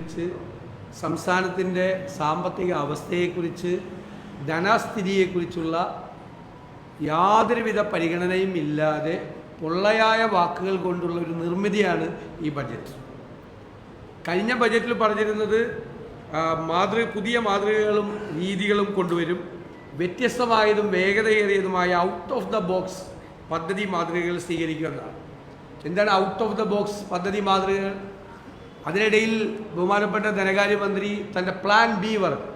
സ്ഥിതിയെക്കുറിച്ച് സംസ്ഥാനത്തിന്റെ സാമ്പത്തിക അവസ്ഥയെക്കുറിച്ച് ധനസ്ഥിതിയെക്കുറിച്ചുള്ള യാതൊരുവിധ പരിഗണനയും ഇല്ലാതെ പൊള്ളയായ വാക്കുകൾ കൊണ്ടുള്ള ഒരു നിർമ്മിതിയാണ് ഈ ബഡ്ജറ്റ് കഴിഞ്ഞ ബജറ്റിൽ പറഞ്ഞിരുന്നത് മാതൃ പുതിയ മാതൃകകളും രീതികളും കൊണ്ടുവരും വ്യത്യസ്തമായതും വേഗതയേറിയതുമായ ഔട്ട് ഓഫ് ദ ബോക്സ് പദ്ധതി മാതൃകകൾ സ്വീകരിക്കുമെന്നാണ് എന്താണ് ഔട്ട് ഓഫ് ദ ബോക്സ് പദ്ധതി മാതൃകകൾ? അതിനിടയിൽ ബഹുമാനപ്പെട്ട ധനകാര്യമന്ത്രി തന്റെ പ്ലാൻ ബി വർക്ക്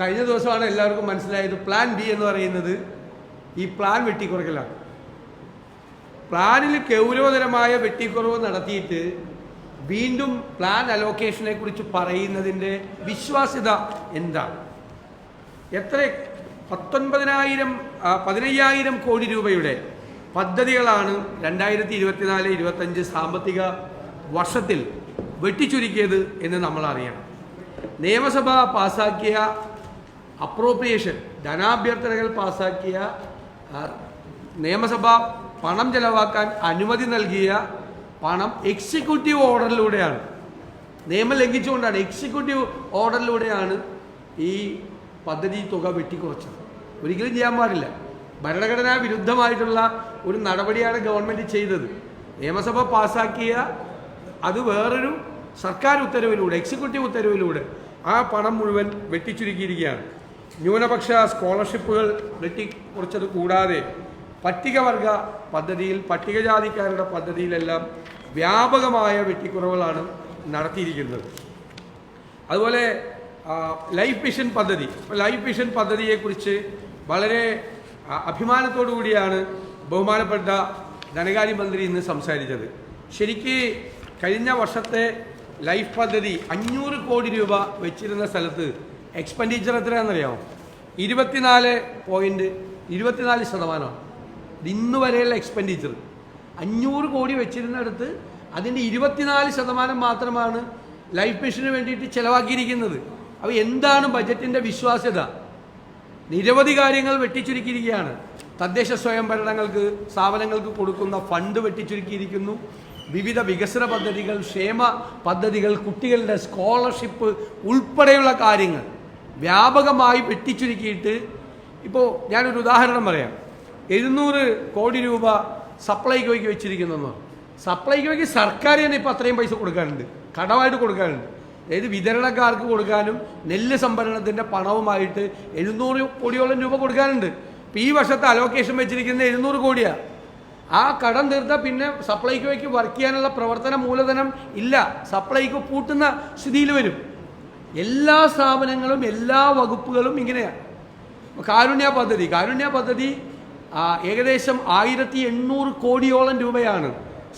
കഴിഞ്ഞ ദിവസമാണ് എല്ലാവർക്കും മനസ്സിലായത് പ്ലാൻ ബി എന്ന് പറയുന്നത് ഈ പ്ലാൻ വെട്ടിക്കുറക്കലാണ് പ്ലാനിൽ ഗൗരവതരമായ വെട്ടിക്കുറവ് നടത്തിയിട്ട് വീണ്ടും പ്ലാൻ അലോക്കേഷനെ കുറിച്ച് പറയുന്നതിന്റെ വിശ്വാസ്യത എന്താണ്? എത്ര? പത്തൊൻപതിനായിരം പതിനയ്യായിരം കോടി രൂപയുടെ പദ്ധതികളാണ് രണ്ടായിരത്തി ഇരുപത്തിനാല് ഇരുപത്തഞ്ച് സാമ്പത്തിക വർഷത്തിൽ വെട്ടിച്ചുരുക്കിയത് എന്ന് നമ്മൾ അറിയണം നിയമസഭ പാസാക്കിയ അപ്രോപ്രിയേഷൻ ധനാഭ്യർത്ഥനകൾ പാസാക്കിയ നിയമസഭ പണം ചെലവാക്കാൻ അനുമതി നൽകിയ പണം എക്സിക്യൂട്ടീവ് ഓർഡറിലൂടെയാണ് നിയമം ലംഘിച്ചുകൊണ്ടാണ് എക്സിക്യൂട്ടീവ് ഓർഡറിലൂടെയാണ് ഈ പദ്ധതി തുക വെട്ടിക്കുറച്ചത്. ഒരിക്കലും ചെയ്യാൻ പാടില്ല. ഭരണഘടനാ വിരുദ്ധമായിട്ടുള്ള ഒരു നടപടിയാണ് ഗവൺമെന്റ് ചെയ്തത്. നിയമസഭ പാസാക്കിയ അത് വേറൊരു സർക്കാർ ഉത്തരവിലൂടെ എക്സിക്യൂട്ടീവ് ഉത്തരവിലൂടെ ആ പണം മുഴുവൻ വെട്ടിച്ചുരുക്കിയിരിക്കുകയാണ്. ന്യൂനപക്ഷ സ്കോളർഷിപ്പുകൾ വെട്ടിക്കുറച്ചത് കൂടാതെ പട്ടികവർഗ പദ്ധതിയിൽ പട്ടികജാതിക്കാരുടെ പദ്ധതിയിലെല്ലാം വ്യാപകമായ വെട്ടിക്കുറവുകളാണ് നടത്തിയിരിക്കുന്നത്. അതുപോലെ ലൈഫ് മിഷൻ പദ്ധതി. ലൈഫ് മിഷൻ പദ്ധതിയെക്കുറിച്ച് വളരെ അഭിമാനത്തോടു കൂടിയാണ് ബഹുമാനപ്പെട്ട ധനകാര്യമന്ത്രി ഇന്ന് സംസാരിച്ചത്. ശരിക്ക് കഴിഞ്ഞ വർഷത്തെ ലൈഫ് പദ്ധതി അഞ്ഞൂറ് കോടി രൂപ വെച്ചിരുന്ന സ്ഥലത്ത് എക്സ്പെൻഡിച്ചർ എത്രയാണെന്നറിയാമോ? ഇരുപത്തിനാല് പോയിന്റ് ഇരുപത്തിനാല് ശതമാനമാണ് ഇന്ന് വരെയുള്ള എക്സ്പെൻഡിച്ചർ അഞ്ഞൂറ് കോടി വെച്ചിരുന്നിടത്ത് അതിന്റെ ഇരുപത്തിനാല് ശതമാനം മാത്രമാണ് ലൈഫ് മിഷന് വേണ്ടിയിട്ട് ചിലവാക്കിയിരിക്കുന്നത്. അപ്പോൾ എന്താണ് ബജറ്റിന്റെ വിശ്വാസ്യത? നിരവധി കാര്യങ്ങൾ വെട്ടിച്ചുരുക്കിയിരിക്കുകയാണ്. തദ്ദേശ സ്വയംഭരണങ്ങൾക്ക് സ്ഥാപനങ്ങൾക്ക് കൊടുക്കുന്ന ഫണ്ട് വെട്ടിച്ചുരുക്കിയിരിക്കുന്നു. വിവിധ വികസന പദ്ധതികൾ ക്ഷേമ പദ്ധതികൾ കുട്ടികളുടെ സ്കോളർഷിപ്പ് ഉൾപ്പെടെയുള്ള കാര്യങ്ങൾ വ്യാപകമായി വെട്ടിച്ചുരുക്കിയിട്ട് ഇപ്പോൾ ഞാനൊരു ഉദാഹരണം പറയാം. എഴുന്നൂറ് കോടി രൂപ സപ്ലൈകോയ്ക്ക് വെച്ചിരിക്കുന്നു സപ്ലൈകോയ്ക്ക് സർക്കാർ തന്നെ ഇപ്പോൾ അത്രയും പൈസ കൊടുക്കാറുണ്ട്. കടമായിട്ട് കൊടുക്കാറുണ്ട്. അതായത് വിതരണക്കാർക്ക് കൊടുക്കാനും നെല്ല് സംഭരണത്തിന്റെ പണവുമായിട്ട് എഴുന്നൂറ് കോടിയോളം രൂപ കൊടുക്കാനുണ്ട് ഇപ്പോൾ ഈ വർഷത്തെ അലോക്കേഷൻ വെച്ചിരിക്കുന്നത് എഴുന്നൂറ് കോടിയാണ് ആ കടം തീർത്താൽ പിന്നെ സപ്ലൈകോയ്ക്ക് വർക്ക് ചെയ്യാനുള്ള പ്രവർത്തന മൂലധനം ഇല്ല. സപ്ലൈകോ പൂട്ടുന്ന സ്ഥിതിയിൽ വരും. എല്ലാ സ്ഥാപനങ്ങളും എല്ലാ വകുപ്പുകളും ഇങ്ങനെയാണ് കാരുണ്യ പദ്ധതി. കാരുണ്യ പദ്ധതി ഏകദേശം ആയിരത്തി എണ്ണൂറ് കോടിയോളം രൂപയാണ്.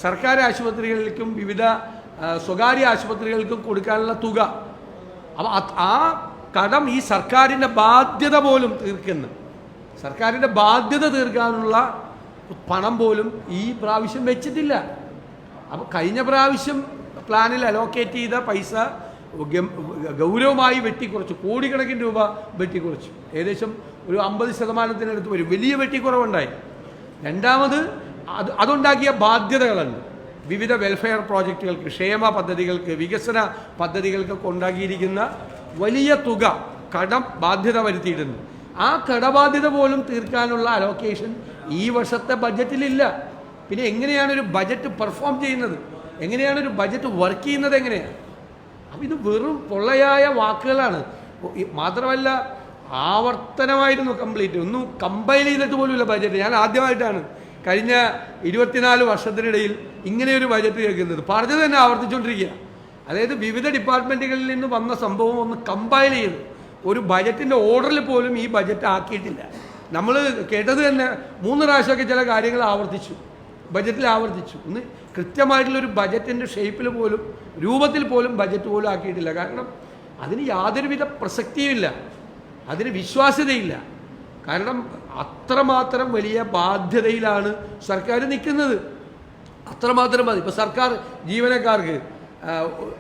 സർക്കാർ ആശുപത്രികൾക്കും വിവിധ സ്വകാര്യ ആശുപത്രികൾക്കും കൊടുക്കാനുള്ള തുക. അപ്പോൾ ആ കടം ഈ സർക്കാരിന്റെ ബാധ്യത പോലും തീർക്കുന്നു. സർക്കാരിന്റെ ബാധ്യത തീർക്കാനുള്ള പണം പോലും ഈ പ്രാവശ്യം വെച്ചിട്ടില്ല. അപ്പോൾ കഴിഞ്ഞ പ്രാവശ്യം പ്ലാനിൽ അലോക്കേറ്റ് ചെയ്ത പൈസ ഗൗരവമായി വെട്ടിക്കുറച്ചു. കോടിക്കണക്കിന് രൂപ വെട്ടിക്കുറച്ചു. ഏകദേശം ഒരു അമ്പത് ശതമാനത്തിനടുത്ത് വരും വലിയ വെട്ടിക്കുറവുണ്ടായി. രണ്ടാമത് അത് അതുണ്ടാക്കിയ ബാധ്യതകളുണ്ട്. വിവിധ വെൽഫെയർ പ്രോജക്റ്റുകൾക്ക് ക്ഷേമ പദ്ധതികൾക്ക് വികസന പദ്ധതികൾക്കൊക്കെ ഉണ്ടാക്കിയിരിക്കുന്ന വലിയ തുക കടം ബാധ്യത വരുത്തിയിട്ടുണ്ട്. ആ കടബാധ്യത പോലും തീർക്കാനുള്ള അലോക്കേഷൻ ഈ വർഷത്തെ ബഡ്ജറ്റിലില്ല പിന്നെ എങ്ങനെയാണ് ഒരു ബജറ്റ് പെർഫോം ചെയ്യുന്നത്? എങ്ങനെയാണ് ഒരു ബജറ്റ് വർക്ക് ചെയ്യുന്നത് എങ്ങനെയാണ്? അപ്പം ഇത് വെറും പൊള്ളയായ വാക്കുകളാണ്. മാത്രമല്ല ആവർത്തനമായിരുന്നു കംപ്ലീറ്റ് ഒന്നും കമ്പൈൽ ചെയ്തിട്ട് പോലുമില്ല ബജറ്റ് ഞാൻ ആദ്യമായിട്ടാണ് കഴിഞ്ഞ ഇരുപത്തിനാല് വർഷത്തിനിടയിൽ ഇങ്ങനെയൊരു ബജറ്റ് കേൾക്കുന്നത്. പറഞ്ഞത് തന്നെ ആവർത്തിച്ചുകൊണ്ടിരിക്കുക അതായത് വിവിധ ഡിപ്പാർട്ട്മെന്റുകളിൽ നിന്ന് വന്ന സംഭവം ഒന്ന് കമ്പൈൽ ചെയ്ത് ഒരു ബജറ്റിന്റെ ഓർഡറിൽ പോലും ഈ ബജറ്റ് ആക്കിയിട്ടില്ല. നമ്മൾ കേട്ടത് തന്നെ മൂന്ന് പ്രാവശ്യമൊക്കെ ചില കാര്യങ്ങൾ ആവർത്തിച്ചു. ബജറ്റിൽ ആവർത്തിച്ചു. ഒന്ന് കൃത്യമായിട്ടുള്ളൊരു ബജറ്റിന്റെ ഷേപ്പിൽ പോലും രൂപത്തിൽ പോലും ബജറ്റ് പോലും ആക്കിയിട്ടില്ല. കാരണം അതിന് യാതൊരുവിധ പ്രസക്തിയുമില്ല അതിന് വിശ്വാസ്യതയില്ല. കാരണം അത്രമാത്രം വലിയ ബാധ്യതയിലാണ് സർക്കാർ നിൽക്കുന്നത്. അത്രമാത്രം മതി. ഇപ്പോൾ സർക്കാർ ജീവനക്കാർക്ക്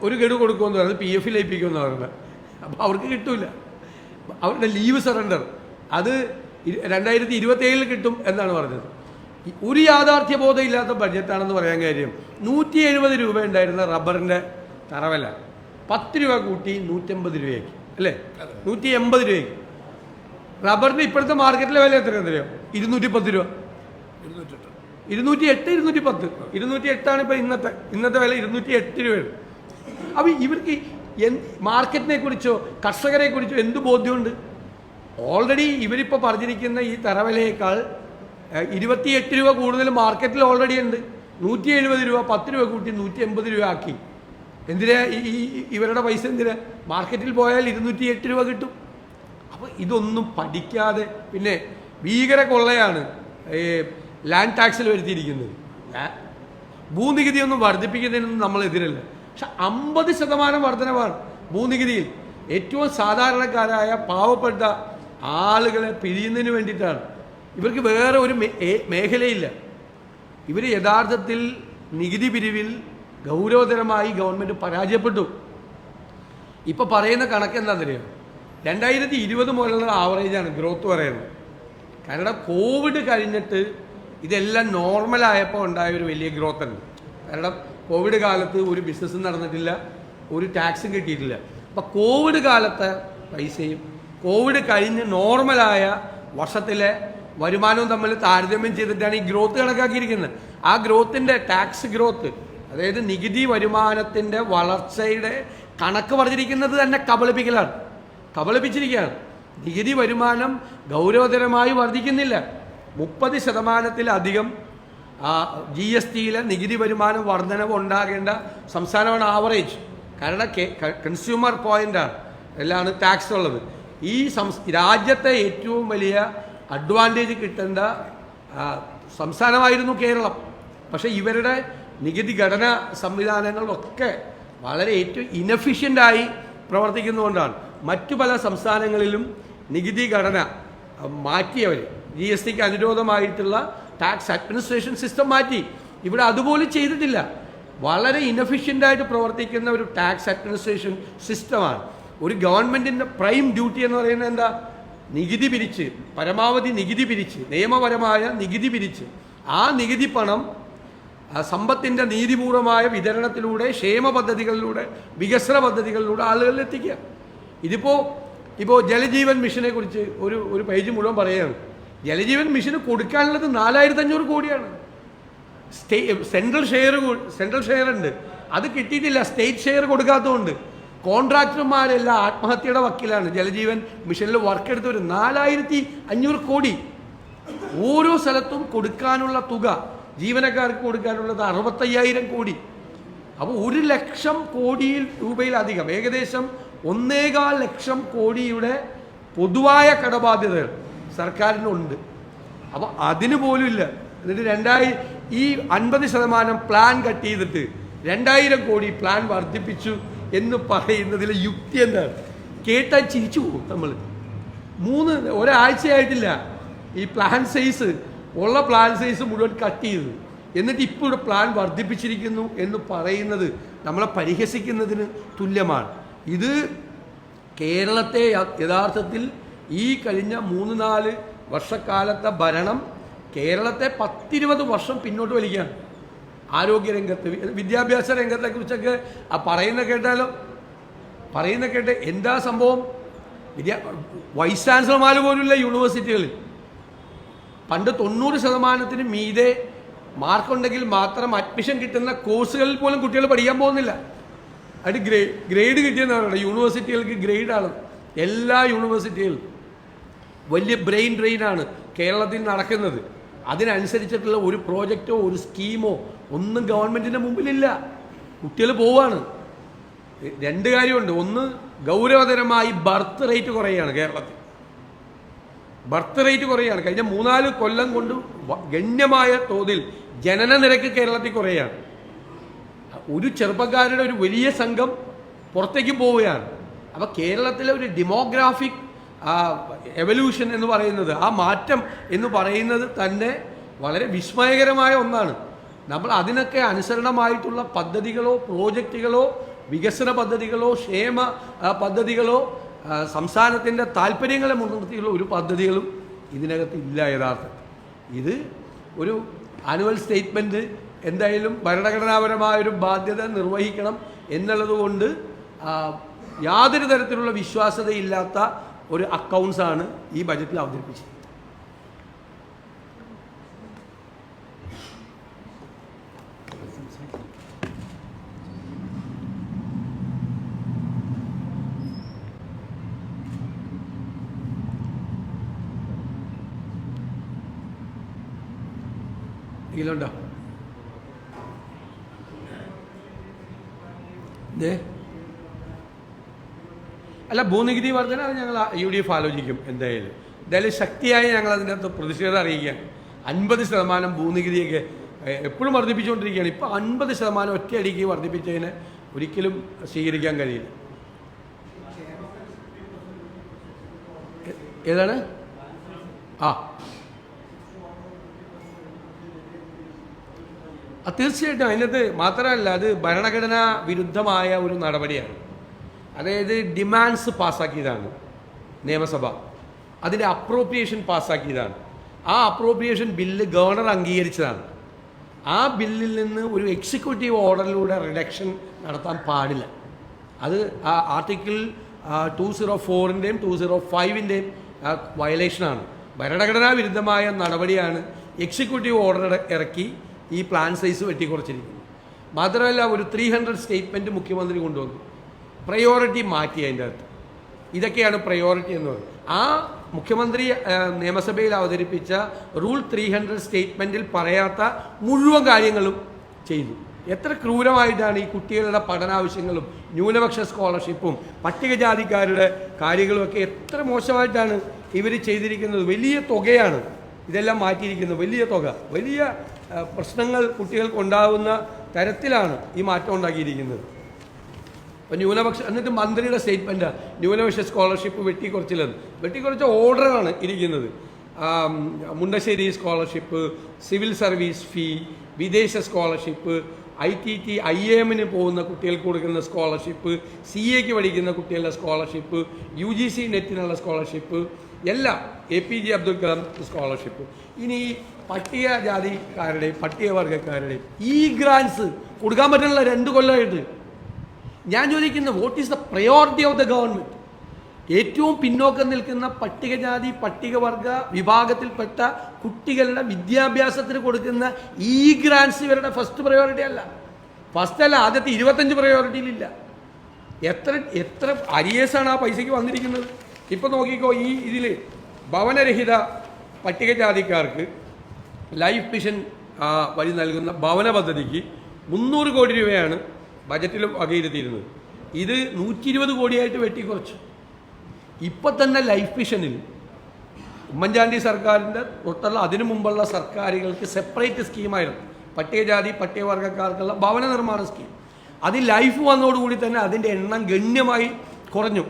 ഒരു ഗഡു കൊടുക്കുമെന്ന് പറയുന്നത് പി എഫിൽ ലയിപ്പിക്കുമെന്ന് പറയുന്നത് അപ്പോൾ അവർക്ക് കിട്ടൂല. അവരുടെ ലീവ് സറണ്ടർ. അത് രണ്ടായിരത്തി ഇരുപത്തേഴിൽ കിട്ടും എന്നാണ് പറഞ്ഞത്. ഒരു യാഥാർത്ഥ്യ ബോധമില്ലാത്ത ബഡ്ജറ്റാണെന്ന് പറയാൻ കാര്യം നൂറ്റി എഴുപത് രൂപ ഉണ്ടായിരുന്ന റബ്ബറിന്റെ തറവല. പത്ത് രൂപ കൂട്ടി നൂറ്റമ്പത് രൂപയ്ക്ക് അല്ലേ? നൂറ്റി എൺപത് രൂപയ്ക്ക്. റബ്ബറിന് ഇപ്പോഴത്തെ മാർക്കറ്റിലെ വില എത്രയാണെന്ന് അറിയാം ഇരുന്നൂറ്റി പത്ത് രൂപ. ഇരുന്നൂറ്റി എട്ട് ഇരുന്നൂറ്റി പത്ത് ഇരുന്നൂറ്റി എട്ടാണ് ഇപ്പോൾ ഇന്നത്തെ ഇന്നത്തെ വില ഇരുന്നൂറ്റി എട്ട് രൂപയാണ്. അപ്പോൾ ഇവർക്ക് മാർക്കറ്റിനെ കുറിച്ചോ കർഷകരെ കുറിച്ചോ എന്ത് ബോധ്യമുണ്ട്? ഓൾറെഡി ഇവരിപ്പോൾ പറഞ്ഞിരിക്കുന്ന ഈ തറവിലയേക്കാൾ ഇരുപത്തിയെട്ട് രൂപ കൂടുതൽ മാർക്കറ്റിൽ ഓൾറെഡി ഉണ്ട്. നൂറ്റി എഴുപത് രൂപ പത്ത് രൂപ കൂട്ടി നൂറ്റി എൺപത് രൂപ ആക്കി. എന്തിനാ ഈ ഇവരുടെ പൈസ എന്തിനാ? മാർക്കറ്റിൽ പോയാൽ ഇരുന്നൂറ്റി എട്ട് രൂപ കിട്ടും. അപ്പോൾ ഇതൊന്നും പഠിക്കാതെ പിന്നെ ഭീകര കൊള്ളയാണ് ഈ ലാൻഡ് ടാക്സിൽ വരുത്തിയിരിക്കുന്നത്. ഭൂനികുതി ഒന്നും വർദ്ധിപ്പിക്കുന്നതിനൊന്നും നമ്മൾ എതിരല്ല പക്ഷെ അമ്പത് ശതമാനം വർധനവാണ് ഭൂനികുതിയിൽ. ഏറ്റവും സാധാരണക്കാരായ പാവപ്പെട്ട ആളുകളെ പിരിയുന്നതിന് വേണ്ടിയിട്ടാണ്. ഇവർക്ക് വേറെ ഒരു മേഖലയില്ല. ഇവർ യഥാർത്ഥത്തിൽ നികുതി പിരിവിൽ ഗൗരവതരമായി ഗവൺമെന്റ് പരാജയപ്പെട്ടു. ഇപ്പൊ പറയുന്ന കണക്ക് എന്താണെന്നറിയോ? രണ്ടായിരത്തി ഇരുപത് മുതലുള്ള ആവറേജാണ് ഗ്രോത്ത് പറയുന്നത്. കാരണം കോവിഡ് കഴിഞ്ഞിട്ട് ഇതെല്ലാം നോർമലായപ്പോൾ ഉണ്ടായ ഒരു വലിയ ഗ്രോത്ത് ഉണ്ട് കാരണം കോവിഡ് കാലത്ത് ഒരു ബിസിനസ്സും നടന്നിട്ടില്ല ഒരു ടാക്സും കിട്ടിയിട്ടില്ല. അപ്പം കോവിഡ് കാലത്തെ പൈസയും കോവിഡ് കഴിഞ്ഞ് നോർമലായ വർഷത്തിലെ വരുമാനവും തമ്മിൽ താരതമ്യം ചെയ്തിട്ടാണ് ഈ ഗ്രോത്ത് കണക്കാക്കിയിരിക്കുന്നത്. ആ ഗ്രോത്തിന്റെ ടാക്സ് ഗ്രോത്ത് അതായത് നികുതി വരുമാനത്തിന്റെ വളർച്ചയുടെ കണക്ക് പറഞ്ഞിരിക്കുന്നത് തന്നെ കബളിപ്പിക്കലാണ്. കബളിപ്പിച്ചിരിക്കുകയാണ്. നികുതി വരുമാനം ഗൗരവതരമായി വർദ്ധിക്കുന്നില്ല. മുപ്പത് ശതമാനത്തിലധികം ജി എസ് ടിയിലെ നികുതി വരുമാനം വർധനവ് ഉണ്ടാകേണ്ട സംസ്ഥാനമാണ് ആവറേജ് കാരണം കൺസ്യൂമർ പോയിന്റാണ് എല്ലാമാണ് ടാക്സ് ഉള്ളത്. ഈ രാജ്യത്തെ ഏറ്റവും വലിയ അഡ്വാന്റേജ് കിട്ടേണ്ട സംസ്ഥാനമായിരുന്നു കേരളം. പക്ഷേ ഇവരുടെ നികുതി ഘടന സംവിധാനങ്ങളൊക്കെ വളരെ ഏറ്റവും ഇനഫിഷ്യന്റായി പ്രവർത്തിക്കുന്നതുകൊണ്ടാണ്. മറ്റു പല സംസ്ഥാനങ്ങളിലും നികുതി ഘടന മാറ്റിയവർ ജി എസ് ടിക്ക് അനുരോധമായിട്ടുള്ള ടാക്സ് അഡ്മിനിസ്ട്രേഷൻ സിസ്റ്റം മാറ്റി. ഇവിടെ അതുപോലും ചെയ്തിട്ടില്ല. വളരെ ഇനഫിഷ്യന്റായിട്ട് പ്രവർത്തിക്കുന്ന ഒരു ടാക്സ് അഡ്മിനിസ്ട്രേഷൻ സിസ്റ്റമാണ് ഒരു ഗവൺമെന്റിന്റെ പ്രൈം ഡ്യൂട്ടി എന്ന് പറയുന്നത് എന്താ? നികുതി പിരിച്ച് പരമാവധി നികുതി പിരിച്ച് നിയമപരമായ നികുതി പിരിച്ച്. ആ നികുതി പണം സമ്പത്തിന്റെ നീതിപൂർവമായ വിതരണത്തിലൂടെ ക്ഷേമ പദ്ധതികളിലൂടെ വികസന പദ്ധതികളിലൂടെ ആളുകളിൽ എത്തിക്കുക. ഇതിപ്പോൾ ഇപ്പോൾ ജലജീവൻ മിഷനെ കുറിച്ച് ഒരു ഒരു പേജ് മുഴുവൻ പറയുകയാണ്. ജലജീവൻ മിഷന് കൊടുക്കാനുള്ളത് നാലായിരത്തി അഞ്ഞൂറ് കോടിയാണ്. Stay central share central share ഉണ്ട്. അത് കിട്ടിയിട്ടില്ല. State share കൊടുക്കാത്തതുകൊണ്ട്. കോൺട്രാക്ടർമാരെല്ലാം ആത്മഹത്യയുടെ വക്കീലാണ്. ജലജീവൻ മിഷനിൽ വർക്ക് എടുത്തവർ നാലായിരത്തി അഞ്ഞൂറ് കോടി. ഓരോ സ്ഥലത്തും കൊടുക്കാനുള്ള തുക ജീവനക്കാർക്ക് കൊടുക്കാനുള്ളത് അറുപത്തയ്യായിരം കോടി. അപ്പോൾ ഒരു ലക്ഷം കോടിയിൽ രൂപയിലധികം ഏകദേശം ഒന്നേകാൽ ലക്ഷം കോടിയുടെ പൊതുവായ കടബാധ്യതകൾ. സർക്കാരിനുണ്ട്. അപ്പോൾ അതിന് പോലും ഇല്ല. എന്നിട്ട് രണ്ടായി ഈ അൻപത് ശതമാനം പ്ലാൻ കട്ട് ചെയ്തിട്ട് രണ്ടായിരം കോടി പ്ലാൻ വർദ്ധിപ്പിച്ചു എന്ന് പറയുന്നതിലെ യുക്തി എന്താണ്? കേട്ടാൽ ചിരിച്ചു പോകും നമ്മൾ മൂന്ന് ഒരാഴ്ചയായിട്ടില്ല ഈ പ്ലാൻ സൈസ് ഉള്ള പ്ലാൻ സൈസ് മുഴുവൻ കട്ട് ചെയ്തു. എന്നിട്ട് ഇപ്പോൾ ഇവിടെ പ്ലാൻ വർദ്ധിപ്പിച്ചിരിക്കുന്നു എന്ന് പറയുന്നത് നമ്മളെ പരിഹസിക്കുന്നതിന് തുല്യമാണ്. ഇത് കേരളത്തെ യഥാർത്ഥത്തിൽ ഈ കഴിഞ്ഞ മൂന്ന് നാല് വർഷക്കാലത്തെ ഭരണം കേരളത്തെ പത്തിരുപത് വർഷം പിന്നോട്ട് വലിക്കുകയാണ്. ആരോഗ്യരംഗത്ത് വിദ്യാഭ്യാസ രംഗത്തെ കുറിച്ചൊക്കെ ആ പറയുന്ന കേട്ടാലോ? പറയുന്ന കേട്ട് എന്താ സംഭവം? വിദ്യാ വൈസ് ചാൻസലർമാർ പോലുമില്ല യൂണിവേഴ്സിറ്റികളിൽ. പണ്ട് തൊണ്ണൂറ് ശതമാനത്തിന് മീതെ മാർക്കുണ്ടെങ്കിൽ മാത്രം അഡ്മിഷൻ കിട്ടുന്ന കോഴ്സുകളിൽ പോലും കുട്ടികൾ പഠിക്കാൻ പോകുന്നില്ല. അത് ഗ്രേ ഗ്രേഡ് കിട്ടിയെന്ന് പറയുന്നത്. യൂണിവേഴ്സിറ്റികൾക്ക് ഗ്രേഡാണ്. എല്ലാ യൂണിവേഴ്സിറ്റികളും വലിയ ബ്രെയിൻ ഡ്രെയിനാണ് കേരളത്തിൽ നടക്കുന്നത്. അതിനനുസരിച്ചിട്ടുള്ള ഒരു പ്രോജക്റ്റോ ഒരു സ്കീമോ ഒന്നും ഗവൺമെന്റിന്റെ മുമ്പിലില്ല. കുട്ടികൾ പോവാണ്. രണ്ട് കാര്യമുണ്ട്. ഒന്ന് ഗൗരവതരമായി ബർത്ത് റേറ്റ് കുറയുകയാണ് കേരളത്തിൽ. ബർത്ത് റേറ്റ് കുറയുകയാണ് കഴിഞ്ഞ മൂന്നാൽ കൊല്ലം കൊണ്ട് ഗണ്യമായ തോതിൽ ജനന നിരക്ക് കേരളത്തിൽ കുറയുകയാണ് ഒരു ചെറുപ്പക്കാരുടെ ഒരു വലിയ സംഘം പുറത്തേക്ക് പോവുകയാണ്. അപ്പോൾ കേരളത്തിലെ ഒരു ഡെമോഗ്രാഫിക് എവല്യൂഷൻ എന്ന് പറയുന്നത് ആ മാറ്റം എന്ന് പറയുന്നത് തന്നെ വളരെ വിസ്മയകരമായ ഒന്നാണ്. നമ്മൾ അതിനൊക്കെ അനുസരണമായിട്ടുള്ള പദ്ധതികളോ പ്രോജക്റ്റുകളോ വികസന പദ്ധതികളോ ക്ഷേമ ആ, പദ്ധതികളോ ആ, സംസ്ഥാനത്തിന്റെ താല്പര്യങ്ങളെ മുൻനിർത്തിയുള്ള ഒരു പദ്ധതികളും ഇതിനകത്ത് ഇല്ല യഥാർത്ഥത്തിൽ. ഇത് ഒരു ആനുവൽ സ്റ്റേറ്റ്മെന്റ് എന്തായാലും ഭരണഘടനാപരമായ ഒരു ബാധ്യത നിർവഹിക്കണം എന്നുള്ളത് കൊണ്ട് ആ, യാതൊരു തരത്തിലുള്ള വിശ്വാസ്യതയില്ലാത്ത ഒരു അക്കൗണ്ട്സ് ആണ് ഈ ബജറ്റിൽ അവതരിപ്പിച്ചത്. ഇതിലുണ്ടോ ദേ. അല്ല ഭൂനികുതി വർധന അത് ഞങ്ങൾ യു ഡി എഫ് ആലോചിക്കും എന്തായാലും. എന്തായാലും ശക്തിയായി ഞങ്ങൾ അതിന്റെ അകത്ത് പ്രതിഷേധം അറിയിക്കുകയാണ്. അൻപത് ശതമാനം ഭൂനികുതിയൊക്കെ എപ്പോഴും വർദ്ധിപ്പിച്ചുകൊണ്ടിരിക്കുകയാണ്. ഇപ്പോൾ അൻപത് ശതമാനം ഒറ്റയടിക്ക് വർദ്ധിപ്പിച്ചതിനെ ഒരിക്കലും സ്വീകരിക്കാൻ കഴിയില്ല. ഏതാണ്? ആ, തീർച്ചയായിട്ടും. അതിനകത്ത് മാത്രമല്ല അത് ഭരണഘടനാ വിരുദ്ധമായ ഒരു നടപടിയാണ്. അതായത് ഡിമാൻഡ്സ് പാസ്സാക്കിയതാണ് നിയമസഭ. അതിന്റെ അപ്രോപ്രിയേഷൻ പാസ്സാക്കിയതാണ്. ആ അപ്രോപ്രിയേഷൻ ബില്ല് ഗവർണർ അംഗീകരിച്ചതാണ്. ആ ബില്ലിൽ നിന്ന് ഒരു എക്സിക്യൂട്ടീവ് ഓർഡറിലൂടെ റിഡക്ഷൻ നടത്താൻ പാടില്ല. അത് ആ ആർട്ടിക്കിൾ ടു സീറോ ഫോറിന്റെയും ടു സീറോ ഫൈവിന്റെയും വയലേഷനാണ് ഭരണഘടനാ വിരുദ്ധമായ നടപടിയാണ് എക്സിക്യൂട്ടീവ് ഓർഡർ ഇറക്കി ഈ പ്ലാൻ സൈസ് വെട്ടിക്കുറച്ചിരിക്കുന്നത്. മാത്രമല്ല ഒരു ത്രീ ഹൺഡ്രഡ് സ്റ്റേറ്റ്മെന്റ് മുഖ്യമന്ത്രി കൊണ്ടുവന്നു. പ്രയോറിറ്റി മാറ്റി അതിന്റെ അകത്ത്. ഇതൊക്കെയാണ് പ്രയോറിറ്റി എന്ന് പറയുന്നത്. ആ മുഖ്യമന്ത്രി നിയമസഭയിൽ അവതരിപ്പിച്ച റൂൾ ത്രീ ഹൺഡ്രഡ് സ്റ്റേറ്റ്മെന്റിൽ പറയാത്ത മുഴുവൻ കാര്യങ്ങളും ചെയ്തു. എത്ര ക്രൂരമായിട്ടാണ് ഈ കുട്ടികളുടെ പഠനാവശ്യങ്ങളും ന്യൂനപക്ഷ സ്കോളർഷിപ്പും പട്ടികജാതിക്കാരുടെ കാര്യങ്ങളുമൊക്കെ എത്ര മോശമായിട്ടാണ് ഇവർ ചെയ്തിരിക്കുന്നത്? വലിയ തുകയാണ് ഇതെല്ലാം മാറ്റിയിരിക്കുന്നത്. വലിയ തുക. വലിയ പ്രശ്നങ്ങൾ കുട്ടികൾക്ക് ഉണ്ടാകുന്ന തരത്തിലാണ് ഈ മാറ്റം ഉണ്ടാക്കിയിരിക്കുന്നത്. അപ്പോൾ ന്യൂനപക്ഷ എന്നിട്ട് മന്ത്രിയുടെ സ്റ്റേറ്റ്മെന്റ് ന്യൂനപക്ഷ സ്കോളർഷിപ്പ് വെട്ടിക്കുറച്ചില്ലെന്ന് വെട്ടിക്കുറച്ച ഓർഡറാണ് ഇരിക്കുന്നത്. Mundassery scholarship civil service fee വിദേശ scholarship I T T I എമ്മിന് പോകുന്ന കുട്ടികൾക്ക് കൊടുക്കുന്ന സ്കോളർഷിപ്പ് സി എക്ക് പഠിക്കുന്ന കുട്ടികളുടെ സ്കോളർഷിപ്പ് യു ജി സി നെറ്റിനുള്ള സ്കോളർഷിപ്പ് എല്ലാം A P J Abdul Kalam scholarship. ഇനി പട്ടികജാതിക്കാരുടെയും പട്ടികവർഗക്കാരുടെയും ഈ ഗ്രാൻസ് കൊടുക്കാൻ പറ്റുന്നില്ല രണ്ട് കൊല്ലമായിട്ട് ഞാൻ ചോദിക്കുന്നത് what is the priority of the government ഏറ്റവും പിന്നോക്കം നിൽക്കുന്ന പട്ടികജാതി പട്ടികവർഗ വിഭാഗത്തിൽപ്പെട്ട കുട്ടികളുടെ വിദ്യാഭ്യാസത്തിന് കൊടുക്കുന്ന ഈ ഗ്രാൻസ് ഇവരുടെ ഫസ്റ്റ് പ്രയോറിറ്റി അല്ല. ഫസ്റ്റ് അല്ല ആദ്യത്തെ ഇരുപത്തഞ്ച് പ്രയോറിറ്റിയിലില്ല എത്ര എത്ര അരിയേഴ്സാണ് ആ പൈസയ്ക്ക് വന്നിരിക്കുന്നത്? ഇപ്പം നോക്കിക്കോ ഈ ഇതിൽ ഭവനരഹിത പട്ടികജാതിക്കാർക്ക് ലൈഫ് മിഷൻ വഴി നൽകുന്ന ഭവന പദ്ധതിക്ക് മുന്നൂറ് കോടി രൂപയാണ് ബജറ്റിൽ വകയിരുത്തിയിരുന്നത് ഇത് നൂറ്റി ഇരുപത് കോടിയായിട്ട് വെട്ടിക്കുറച്ചു. ഇപ്പം തന്നെ ലൈഫ് മിഷനിൽ ഉമ്മൻചാണ്ടി സർക്കാരിന്റെ തൊട്ടുള്ള അതിനു മുമ്പുള്ള സർക്കാരുകൾക്ക് സെപ്പറേറ്റ് സ്കീമായിരുന്നു. പട്ടികജാതി പട്ടികവർഗക്കാർക്കുള്ള ഭവന നിർമ്മാണ സ്കീം. അത് ലൈഫ് വന്നതോടുകൂടി തന്നെ അതിന്റെ എണ്ണം ഗണ്യമായി കുറഞ്ഞു.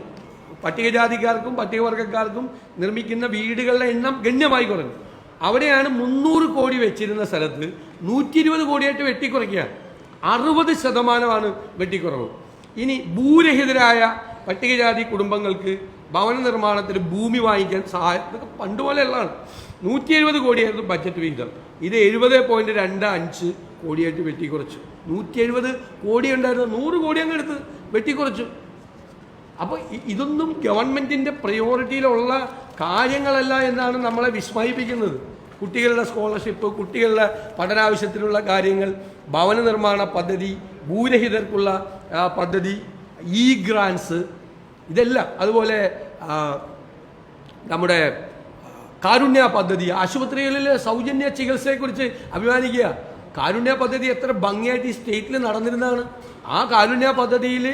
പട്ടികജാതിക്കാർക്കും പട്ടികവർഗക്കാർക്കും നിർമ്മിക്കുന്ന വീടുകളുടെ എണ്ണം ഗണ്യമായി കുറഞ്ഞു. അവിടെയാണ് മുന്നൂറ് കോടി വെച്ചിരുന്ന സ്ഥലത്ത് നൂറ്റി ഇരുപത് കോടിയായിട്ട് വെട്ടിക്കുറയ്ക്കുകയാണ്. അറുപത് ശതമാനമാണ് വെട്ടിക്കുറവ്. ഇനി ഭൂരഹിതരായ പട്ടികജാതി കുടുംബങ്ങൾക്ക് ഭവന നിർമ്മാണത്തിന് ഭൂമി വാങ്ങിക്കാൻ സഹായം ഇതൊക്കെ പണ്ട് പോലെ ഉള്ളതാണ് നൂറ്റി എഴുപത് കോടിയായിരുന്നു ബഡ്ജറ്റ് വിഹിതം. ഇത് എഴുപത് പോയിന്റ് രണ്ട് അഞ്ച് കോടിയായിട്ട് വെട്ടിക്കുറച്ചു. നൂറ്റി എഴുപത് കോടി ഉണ്ടായിരുന്നു നൂറ് കോടി അങ്ങ് എടുത്ത് വെട്ടിക്കുറച്ചു. അപ്പോൾ ഇതൊന്നും ഗവൺമെന്റിന്റെ പ്രയോറിറ്റിയിലുള്ള കാര്യങ്ങളല്ല എന്നാണ് നമ്മളെ വിസ്മയിപ്പിക്കുന്നത്. കുട്ടികളുടെ സ്കോളർഷിപ്പ് കുട്ടികളുടെ പഠനാവശ്യത്തിനുള്ള കാര്യങ്ങൾ ഭവന നിർമ്മാണ പദ്ധതി ഭൂരഹിതർക്കുള്ള പദ്ധതി ഇ ഗ്രാൻസ് ഇതെല്ലാം. അതുപോലെ നമ്മുടെ കാരുണ്യ പദ്ധതി ആശുപത്രികളിലെ സൗജന്യ ചികിത്സയെക്കുറിച്ച് അഭിമാനിക്കുക. കാരുണ്യ പദ്ധതി എത്ര ഭംഗിയായിട്ട് ഈ സ്റ്റേറ്റിൽ നടന്നിരുന്നതാണ്. ആ കാരുണ്യ പദ്ധതിയിൽ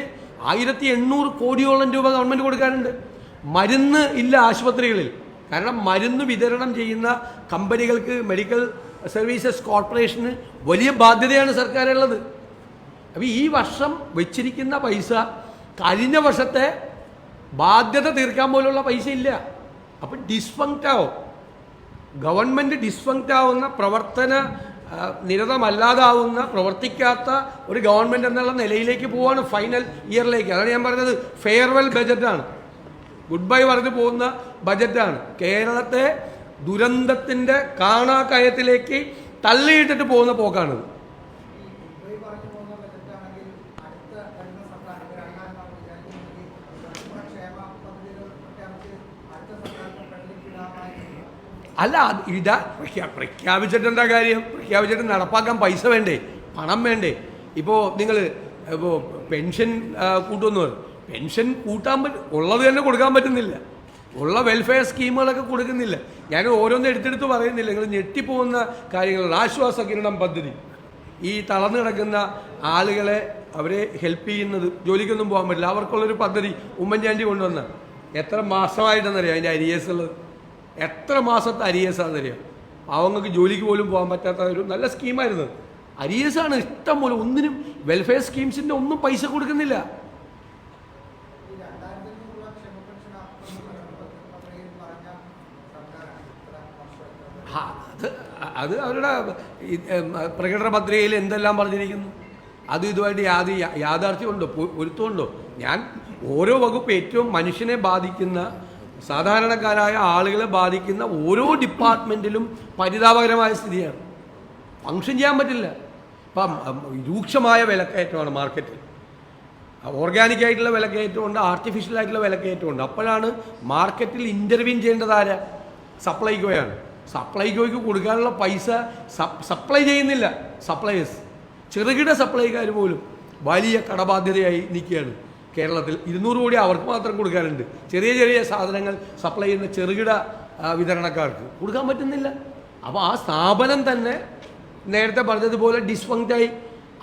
ആയിരത്തി എണ്ണൂറ് കോടിയോളം രൂപ ഗവൺമെന്റ് കൊടുക്കാനുണ്ട്. മരുന്ന് ഇല്ല ആശുപത്രികളിൽ. കാരണം മരുന്ന് വിതരണം ചെയ്യുന്ന കമ്പനികൾക്ക് മെഡിക്കൽ സർവീസസ് കോർപ്പറേഷന് വലിയ ബാധ്യതയാണ് സർക്കാരുള്ളത്. അപ്പോൾ ഈ വർഷം വെച്ചിരിക്കുന്ന പൈസ കഴിഞ്ഞ വർഷത്തെ ബാധ്യത തീർക്കാൻ പോലുള്ള പൈസ ഇല്ല. അപ്പം ഡിസ്ഫങ്ക്റ്റ് ആവും. ഗവൺമെന്റ് ഡിസ്ഫങ്ക്റ്റ് ആവുന്ന പ്രവർത്തന നിരതമല്ലാതാവുന്ന പ്രവർത്തിക്കാത്ത ഒരു ഗവൺമെന്റ് എന്നുള്ള നിലയിലേക്ക് പോവാണ് ഫൈനൽ ഇയറിലേക്ക് അതാണ് ഞാൻ പറഞ്ഞത്. ഫെയർവെൽ ബജറ്റാണ് ഗുഡ് ബൈ പറഞ്ഞു പോകുന്ന ബജറ്റാണ് കേരളത്തെ ദുരന്തത്തിന്റെ കാണാക്കയത്തിലേക്ക് തള്ളിയിട്ടിട്ട് പോകുന്ന പോക്കാണത്. അല്ല ഇതാ പ്രഖ്യാപിച്ചിട്ട് എന്താ കാര്യം? പ്രഖ്യാപിച്ചിട്ട് നടപ്പാക്കാൻ പൈസ വേണ്ടേ? പണം വേണ്ടേ? ഇപ്പോൾ നിങ്ങൾ ഇപ്പോൾ പെൻഷൻ കൂട്ടുമെന്ന് പെൻഷൻ കൂട്ടാൻ പറ്റും ഉള്ളത് തന്നെ കൊടുക്കാൻ പറ്റുന്നില്ല. ഉള്ള വെൽഫെയർ സ്കീമുകളൊക്കെ കൊടുക്കുന്നില്ല. ഞാൻ ഓരോന്നും എടുത്തെടുത്ത് പറയുന്നില്ല. നിങ്ങൾ ഞെട്ടിപ്പോകുന്ന കാര്യങ്ങളുണ്ട് ആശ്വാസ കിരണം പദ്ധതി. ഈ തളർന്നു കിടക്കുന്ന ആളുകളെ അവരെ ഹെൽപ്പ് ചെയ്യുന്നത് ജോലിക്കൊന്നും പോകാൻ പറ്റില്ല. അവർക്കുള്ളൊരു പദ്ധതി ഉമ്മൻചാണ്ടി കൊണ്ടുവന്ന. എത്ര മാസമായിട്ടെന്നറിയാം അതിന്റെ അരിയേഴ്സ് ഉള്ളത്. എത്ര മാസത്തെ അരിയേഴ്സ് ആണെന്നറിയാം. പാവങ്ങൾക്ക് ജോലിക്ക് പോലും പോകാൻ പറ്റാത്ത ഒരു നല്ല സ്കീമായിരുന്നു അരിയേഴ്സാണ് ഇഷ്ടം പോലെ. ഒന്നിനും വെൽഫെയർ സ്കീംസിന്റെ ഒന്നും പൈസ കൊടുക്കുന്നില്ല ഈ രണ്ടായിരത്തി അഞ്ഞൂറ് രൂപ ക്ഷേമ പെൻഷൻ ആക്കുമെന്ന് പദ്ധതിയിൽ പറഞ്ഞ സർക്കാരാണ് ഇത്ര വർഷം ആ, അത് അത് അവരുടെ പ്രകടന പത്രികയിൽ എന്തെല്ലാം പറഞ്ഞിരിക്കുന്നു? അത് ഇതുമായിട്ട് യാതി യാഥാർത്ഥ്യമുണ്ടോ? പൊരുത്തമുണ്ടോ? ഞാൻ ഓരോ വകുപ്പ് ഏറ്റവും മനുഷ്യനെ ബാധിക്കുന്ന സാധാരണക്കാരായ ആളുകളെ ബാധിക്കുന്ന ഓരോ ഡിപ്പാർട്ട്മെന്റിലും പരിതാപകരമായ സ്ഥിതിയാണ്. ഫങ്ഷൻ ചെയ്യാൻ പറ്റില്ല. ഇപ്പം രൂക്ഷമായ വിലക്കയറ്റമാണ് മാർക്കറ്റിൽ. ഓർഗാനിക് ആയിട്ടുള്ള വിലക്കയറ്റമുണ്ട് ആർട്ടിഫിഷ്യൽ ആയിട്ടുള്ള വിലക്കയറ്റമുണ്ട്. അപ്പോഴാണ് മാർക്കറ്റിൽ ഇന്റർവ്യൂൻ ചെയ്യേണ്ടത് ആരാ? സപ്ലൈകോയാണ്. സപ്ലൈകോയ്ക്ക് കൊടുക്കാനുള്ള പൈസ സപ്ലൈ ചെയ്യുന്നില്ല. സപ്ലൈയേഴ്സ്. ചെറുകിട സപ്ലൈക്കാർ പോലും വലിയ കടബാധ്യതയായി നിൽക്കുകയാണ് കേരളത്തിൽ. ഇരുന്നൂറ് കോടി അവർക്ക് മാത്രം കൊടുക്കാനുണ്ട്. ചെറിയ ചെറിയ സാധനങ്ങൾ സപ്ലൈ ചെയ്യുന്ന ചെറുകിട വിതരണക്കാർക്ക് കൊടുക്കാൻ പറ്റുന്നില്ല. അപ്പോൾ ആ സ്ഥാപനം തന്നെ നേരത്തെ പറഞ്ഞതുപോലെ ഡിസ്ഫങ്ക്റ്റായി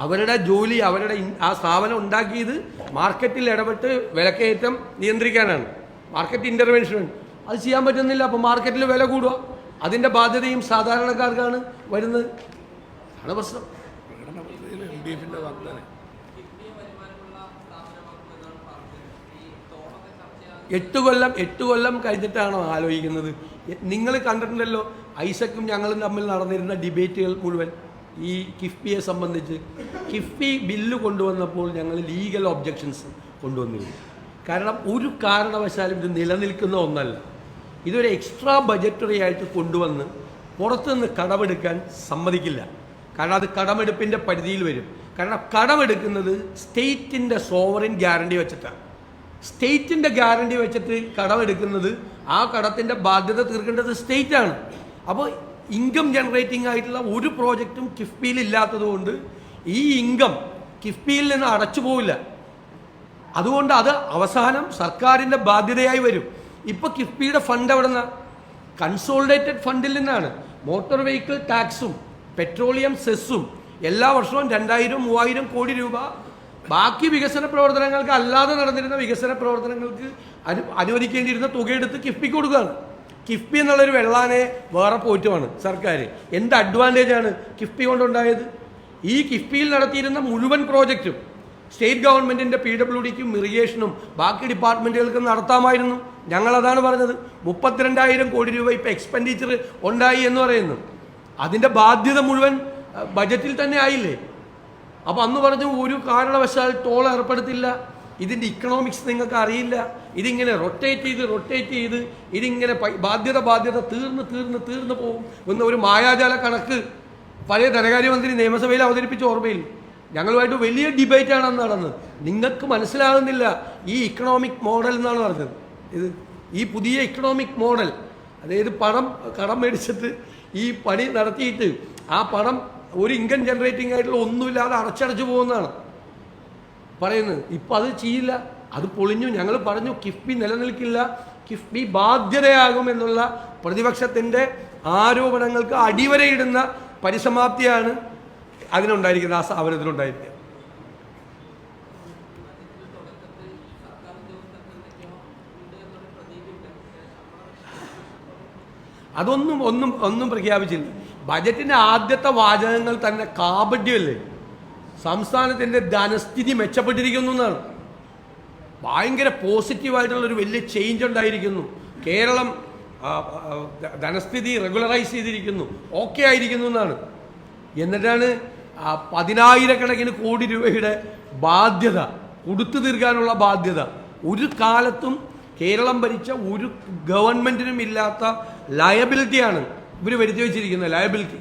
അവരുടെ ജോലി അവരുടെ ആ സ്ഥാപനം ഉണ്ടാക്കിയത് മാർക്കറ്റിൽ ഇടപെട്ട് വിലക്കയറ്റം നിയന്ത്രിക്കാനാണ്. മാർക്കറ്റ് ഇന്റർവെൻഷൻ അത് ചെയ്യാൻ പറ്റുന്നില്ല. അപ്പോൾ മാർക്കറ്റിൽ വില കൂടുക. അതിന്റെ ബാധ്യതയും സാധാരണക്കാർക്കാണ് വരുന്നത്. അതാണ് പ്രശ്നം. എട്ട് കൊല്ലം എട്ട് കൊല്ലം കഴിഞ്ഞിട്ടാണോ ആലോചിക്കുന്നത്? നിങ്ങൾ കണ്ടിട്ടുണ്ടല്ലോ ഐസക്കും ഞങ്ങളും തമ്മിൽ നടന്നിരുന്ന ഡിബേറ്റുകൾ മുഴുവൻ ഈ കിഫ്ബിയെ സംബന്ധിച്ച്. കിഫ്ബി ബില്ല് കൊണ്ടുവന്നപ്പോൾ ഞങ്ങൾ ലീഗൽ ഒബ്ജക്ഷൻസ് കൊണ്ടുവന്നിരുന്നു. കാരണം ഒരു കാരണവശാലും ഇത് നിലനിൽക്കുന്ന ഒന്നല്ല. ഇതൊരു എക്സ്ട്രാ ബജറ്ററി ആയിട്ട് കൊണ്ടുവന്ന് പുറത്തുനിന്ന് കടമെടുക്കാൻ സമ്മതിക്കില്ല. കാരണം അത് കടമെടുപ്പിന്റെ പരിധിയിൽ വരും. കാരണം കടമെടുക്കുന്നത് സ്റ്റേറ്റിന്റെ സോവറിൻ ഗ്യാരണ്ടി വെച്ചിട്ടാണ് സ്റ്റേറ്റിന്റെ ഗ്യാരണ്ടി വെച്ചിട്ട് കടമെടുക്കുന്നത് ആ കടത്തിന്റെ ബാധ്യത തീർക്കേണ്ടത് സ്റ്റേറ്റാണ്. അപ്പോൾ ഇൻകം ജനറേറ്റിംഗ് ആയിട്ടുള്ള ഒരു പ്രോജക്റ്റും കിഫ്ബിയിൽ ഇല്ലാത്തതുകൊണ്ട് ഈ ഇൻകം കിഫ്ബിയിൽ നിന്ന് അടച്ചു പോവില്ല അതുകൊണ്ട് അത് അവസാനം സർക്കാരിന്റെ ബാധ്യതയായി വരും. ഇപ്പോൾ കിഫ്ബിയുടെ ഫണ്ട് എവിടെ നിന്നാണ് കൺസോളിഡേറ്റഡ് ഫണ്ടിൽ നിന്നാണ്. മോട്ടോർ വെഹിക്കിൾ ടാക്സും പെട്രോളിയം സെസ്സും എല്ലാ വർഷവും രണ്ടായിരം മൂവായിരം കോടി രൂപ ബാക്കി വികസന പ്രവർത്തനങ്ങൾക്ക് അല്ലാതെ നടന്നിരുന്ന വികസന പ്രവർത്തനങ്ങൾക്ക് അനു അനുവദിക്കേണ്ടിയിരുന്ന തുകയെടുത്ത് കിഫ്ബിക്ക് കൊടുക്കുകയാണ്. കിഫ്ബി എന്നുള്ളൊരു വെള്ളാനെ വേറെ പോറ്റുമാണ് സർക്കാർ എന്ത് ആണ് കിഫ്ബി കൊണ്ടുണ്ടായത്? ഈ കിഫ്ബിയിൽ നടത്തിയിരുന്ന മുഴുവൻ പ്രോജക്റ്റും സ്റ്റേറ്റ് ഗവൺമെന്റിന്റെ പി ഡബ്ല്യു ഡിക്കും ഇറിഗേഷനും ബാക്കി ഡിപ്പാർട്ട്മെന്റുകൾക്കും നടത്താമായിരുന്നു. ഞങ്ങൾ അതാണ് പറഞ്ഞത്. മുപ്പത്തിരണ്ടായിരം കോടി രൂപ ഇപ്പം എക്സ്പെൻഡിച്ചർ ഉണ്ടായി എന്ന് പറയുന്നു. അതിന്റെ ബാധ്യത മുഴുവൻ ബജറ്റിൽ തന്നെ ആയില്ലേ? അപ്പോൾ അന്ന് പറഞ്ഞു ഒരു കാരണവശാൽ ടോൾ ഏർപ്പെടുത്തില്ല. ഇതിന്റെ ഇക്കണോമിക്സ് നിങ്ങൾക്ക് അറിയില്ല. ഇതിങ്ങനെ റൊട്ടേറ്റ് ചെയ്ത് റൊട്ടേറ്റ് ചെയ്ത് ഇതിങ്ങനെ ബാധ്യത ബാധ്യത തീർന്ന് തീർന്ന് തീർന്ന് പോകും എന്ന ഒരു മായാജാല കണക്ക് പഴയ ധനകാര്യമന്ത്രി നിയമസഭയിൽ അവതരിപ്പിച്ച ഓർമ്മയിൽ ഞങ്ങളുമായിട്ട് വലിയ ഡിബേറ്റാണ് അന്ന് നടന്നത്. നിങ്ങൾക്ക് മനസ്സിലാകുന്നില്ല ഈ ഇക്കണോമിക് മോഡൽ എന്നാണ് പറഞ്ഞത്. ഇത് ഈ പുതിയ ഇക്കണോമിക് മോഡൽ അതായത് പണം കടം മേടിച്ചിട്ട് ഈ പണി നടത്തിയിട്ട് ആ പണം ഒരു ഇൻകം ജനറേറ്റിംഗ് ആയിട്ടുള്ള ഒന്നുമില്ലാതെ അടച്ചടച്ചു പോകുന്നതാണ്. പറയുന്നത് ഇപ്പം അത് ചെയ്യില്ല അത് പൊളിഞ്ഞു ഞങ്ങൾ പറഞ്ഞു കിഫ്ബി നിലനിൽക്കില്ല കിഫ്ബി ബാധ്യതയാകും എന്നുള്ള പ്രതിപക്ഷത്തിന്റെ ആരോപണങ്ങൾക്ക് അടിവരയിടുന്ന പരിസമാപ്തിയാണ് അതിനുണ്ടായിരിക്കുന്നത് ആ സ്ഥാപനത്തിലുണ്ടായിരിക്കുന്നത്. അതൊന്നും ഒന്നും ഒന്നും പ്രഖ്യാപിച്ചില്ല. ബജറ്റിന്റെ ആദ്യത്തെ വാചകങ്ങൾ തന്നെ കാപഡ്യമല്ലേ സംസ്ഥാനത്തിന്റെ ധനസ്ഥിതി മെച്ചപ്പെട്ടിരിക്കുന്നു എന്നാണ്. ഭയങ്കര പോസിറ്റീവായിട്ടുള്ള ഒരു വലിയ ചേഞ്ച് ഉണ്ടായിരിക്കുന്നു. കേരളം ധനസ്ഥിതി റെഗുലറൈസ് ചെയ്തിരിക്കുന്നു. ഓക്കെ ആയിരിക്കുന്നു എന്നാണ്. എന്നിട്ടാണ് പതിനായിരക്കണക്കിന് കോടി രൂപയുടെ ബാധ്യത കൊടുത്തു തീർക്കാനുള്ള ബാധ്യത. ഒരു കാലത്തും കേരളം ഭരിച്ച ഒരു ഗവൺമെന്റിനും ഇല്ലാത്ത ലയബിലിറ്റിയാണ് ഇവർ വരുത്തി വെച്ചിരിക്കുന്നത് ലയബിലിറ്റി